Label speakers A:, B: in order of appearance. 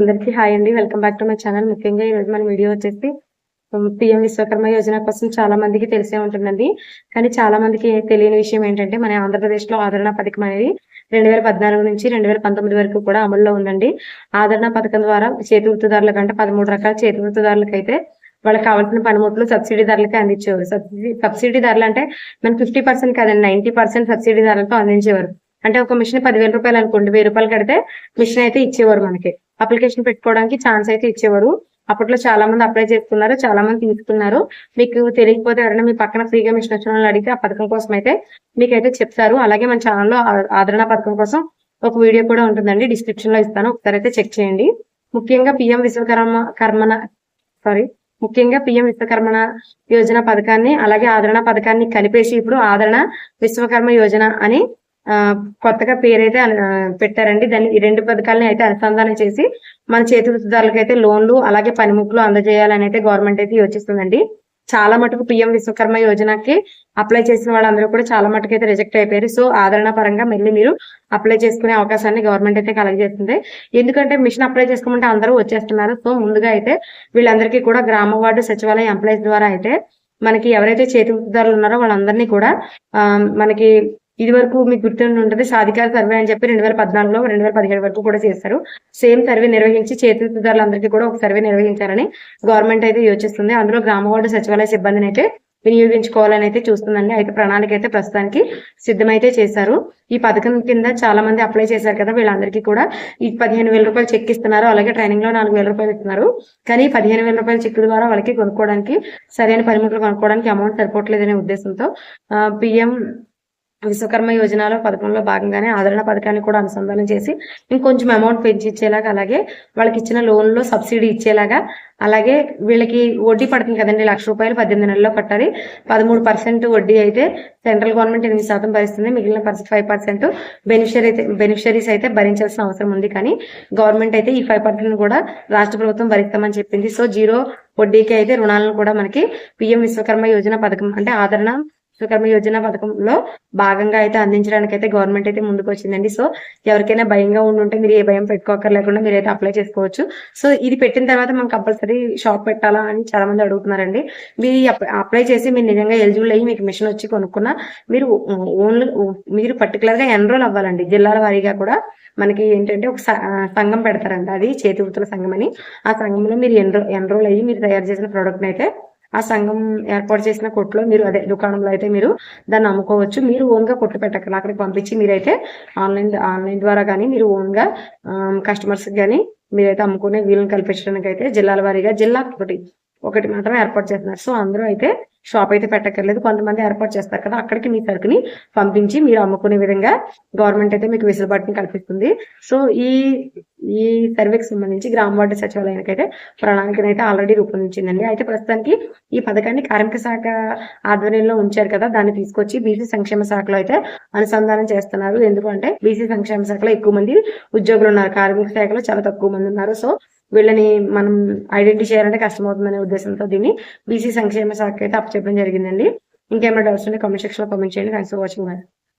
A: అందరికీ హాయ్ అండి. Welcome back to my channel. ముఖ్యంగా ఈరోజు మన వీడియో వచ్చేసి పిఎం విశ్వకర్మ యోజన కోసం చాలా మందికి తెలిసే ఉంటుందండి. కానీ చాలా మందికి తెలియని విషయం ఏంటంటే మన ఆంధ్రప్రదేశ్లో ఆదరణ పథకం అనేది రెండు వేల పద్నాలుగు నుంచి రెండు వేల పంతొమ్మిది వరకు కూడా అమల్లో ఉందండి. ఆదరణ పథకం ద్వారా చేతి వృత్తిదారుల కంటే పదమూడు రకాల చేతి వృత్తిదారులకు అయితే వాళ్ళకి కావాల్సిన పనిముట్లు సబ్సిడీ ధరలకి అందించేవారు. సబ్సిడీ సబ్సిడీ ధరలు అంటే మనకి ఫిఫ్టీ పర్సెంట్ కాదండి నైన్టీ పర్సెంట్ సబ్సిడీ ధరలతో అందించేవారు. అంటే ఒక మిషన్ పదివేల రూపాయలు అనుకోండి వెయ్యి రూపాయలు కడితే మిషన్ అయితే ఇచ్చేవారు మనకి. అప్లికేషన్ పెట్టుకోవడానికి ఛాన్స్ అయితే ఇచ్చేవారు. అప్పట్లో చాలా మంది అప్లై చేసుకున్నారు చాలా మంది తీసుకున్నారు. మీకు తెలియకపోతే ఎవరైనా మీ పక్కన ఫ్రీగా మిషన్ వచ్చిన వాళ్ళు అడిగితే ఆ పథకం కోసం అయితే మీకైతే చెప్తారు. అలాగే మన ఛానల్లో ఆదరణ పథకం కోసం ఒక వీడియో కూడా ఉంటుందండి డిస్క్రిప్షన్లో ఇస్తాను. ఒకసారి అయితే చెక్ చేయండి. ముఖ్యంగా పిఎం విశ్వకర్మ కర్మన సారీ ముఖ్యంగా పిఎం విశ్వకర్మణ యోజన పథకాన్ని అలాగే ఆదరణ పథకాన్ని కలిపేసి ఇప్పుడు ఆదరణ విశ్వకర్మ యోజన అని కొత్తగా పేరైతే పెట్టారండి. దాన్ని ఈ రెండు పథకాలని అయితే అనుసంధానం చేసి మన చేతి వృత్తిదారులకైతే లోన్లు అలాగే పనిముట్లు అందజేయాలని అయితే గవర్నమెంట్ అయితే యోచిస్తుందండి. చాలా మటుకు పిఎం విశ్వకర్మ యోజనకి అప్లై చేసిన వాళ్ళందరూ కూడా చాలా మటుకు అయితే రిజెక్ట్ అయిపోయారు. సో ఆదరణ పరంగా మళ్ళీ మీరు అప్లై చేసుకునే అవకాశాన్ని గవర్నమెంట్ అయితే కలగజేస్తుంది. ఎందుకంటే మిషన్ అప్లై చేసుకోమంటే అందరూ వచ్చేస్తున్నారు. సో ముందుగా అయితే వీళ్ళందరికీ కూడా గ్రామ వార్డు సచివాలయ ఎంప్లాయీస్ ద్వారా అయితే మనకి ఎవరైతే చేతి వృత్తిదారులు ఉన్నారో వాళ్ళందరినీ కూడా మనకి ఇది వరకు మీకు గుర్తుండి ఉంటుంది సాధికార సర్వే అని చెప్పి రెండు వేల పద్నాలుగులో రెండు వేల పదిహేడు వరకు కూడా చేశారు. సేమ్ సర్వే నిర్వహించి చేతిదారులందరికీ కూడా ఒక సర్వే నిర్వహించాలని గవర్నమెంట్ అయితే యోచిస్తుంది. అందులో గ్రామ వార్డు సచివాలయ సిబ్బందిని అయితే వినియోగించుకోవాలని అయితే చూస్తుందండి. అయితే ప్రణాళిక అయితే ప్రస్తుతానికి సిద్ధమైతే చేశారు. ఈ పథకం కింద చాలా మంది అప్లై చేశారు కదా వీళ్ళందరికీ కూడా ఈ పదిహేను వేల రూపాయలు చెక్ ఇస్తున్నారు. అలాగే ట్రైనింగ్లో నాలుగు వేల రూపాయలు ఇస్తున్నారు. కానీ పదిహేను వేల రూపాయల చెక్ ద్వారా వాళ్ళకి కొనుక్కోవడానికి సరైన పరిమితులు కొనుక్కోవడానికి అమౌంట్ సరిపోవట్లేదనే ఉద్దేశంతో పిఎం విశ్వకర్మ యోజనలో పథకంలో భాగంగానే ఆదరణ పథకాన్ని కూడా అనుసంధానం చేసి ఇంకొంచెం అమౌంట్ పెంచి ఇచ్చేలాగా అలాగే వాళ్ళకి ఇచ్చిన లోన్లో సబ్సిడీ ఇచ్చేలాగా అలాగే వీళ్ళకి వడ్డీ పడుతుంది కదండి లక్ష రూపాయలు పద్దెనిమిది నెలల్లో కట్టాలి. పదమూడు పర్సెంట్ వడ్డీ అయితే సెంట్రల్ గవర్నమెంట్ ఎనిమిది శాతం భరిస్తుంది మిగిలిన పర్సెంట్ ఫైవ్ పర్సెంట్ బెనిఫిషరీ అయితే బెనిఫిషరీస్ అయితే భరించాల్సిన అవసరం ఉంది. కానీ గవర్నమెంట్ అయితే ఈ ఫైవ్ పర్సెంట్ కూడా రాష్ట్ర ప్రభుత్వం భరిస్తామని చెప్పింది. సో జీరో వడ్డీకి అయితే రుణాలను కూడా మనకి పిఎం విశ్వకర్మ యోజన పథకం అంటే ఆదరణ విశ్వకర్మ యోజన పథకంలో భాగంగా అయితే అందించడానికి అయితే గవర్నమెంట్ అయితే ముందుకు వచ్చిందండి సో ఎవరికైనా భయంగా ఉండుంటే మీరు ఏ భయం పెట్టుకోకర్లేకుండా మీరు అయితే అప్లై చేసుకోవచ్చు. సో ఇది పెట్టిన తర్వాత మనం కంపల్సరీ షాప్ పెట్టాలా అని చాలా మంది అడుగుతున్నారండి. మీరు అప్లై చేసి మీరు నిజంగా ఎలిజిబుల్ అయ్యి మీకు మిషన్ వచ్చి కొనుక్కున్నా మీరు ఓన్లీ మీరు పర్టికులర్గా ఎన్రోల్ అవ్వాలండి. జిల్లాల వారీగా కూడా మనకి ఏంటంటే ఒక సంఘం పెడతారంట. అది చేతి వృత్తుల సంఘం అని ఆ సంఘంలో మీరు ఎన్రో ఎన్రోల్ అయ్యి మీరు తయారు చేసిన ప్రోడక్ట్ అయితే ఆ సంఘం ఏర్పాటు చేసిన కొట్లో మీరు అదే దుకాణంలో అయితే మీరు దాన్ని అమ్ముకోవచ్చు. మీరు ఓన్గా కొట్టు పెట్టక్కర్లా అక్కడికి పంపించి మీరైతే ఆన్లైన్ ఆన్లైన్ ద్వారా కానీ మీరు ఓన్గా కస్టమర్స్ కానీ మీరైతే అమ్ముకునే వీలును కల్పించడానికి అయితే జిల్లాల వారీగా జిల్లా ఒకటి ఒకటి మాత్రం ఏర్పాటు చేస్తున్నారు. సో అందరూ అయితే షాప్ అయితే పెట్టక్కర్లేదు. కొంతమంది ఏర్పాటు చేస్తారు కదా అక్కడికి మీ సరుకుని పంపించి మీరు అమ్ముకునే విధంగా గవర్నమెంట్ అయితే మీకు వెసులుబాటుని కల్పిస్తుంది. సో ఈ ఈ సర్వేకి సంబంధించి గ్రామ వార్డు సచివాలయానికి అయితే ప్రణాళికను అయితే ఆల్రెడీ రూపొందించిందండి. అయితే ప్రస్తుతానికి ఈ పథకాన్ని కార్మిక శాఖ ఆధ్వర్యంలో ఉంచారు కదా దాన్ని తీసుకొచ్చి బీసీ సంక్షేమ శాఖలో అయితే అనుసంధానం చేస్తున్నారు. ఎందుకంటే బీసీ సంక్షేమ శాఖలో ఎక్కువ మంది ఉద్యోగులు ఉన్నారు. కార్మిక శాఖలో చాలా తక్కువ మంది ఉన్నారు. సో వీళ్ళని మనం ఐడెంటిఫై చేయాలంటే కష్టమవుతుందనే ఉద్దేశంతో దీన్ని బీసీ సంక్షేమ శాఖ అయితే అప్పచెప్పడం జరిగిందండి. ఇంకేమైనా డౌట్స్ ఉంటే కామెంట్ సెక్షన్లో కామెంట్ చేయండి. Thanks for watching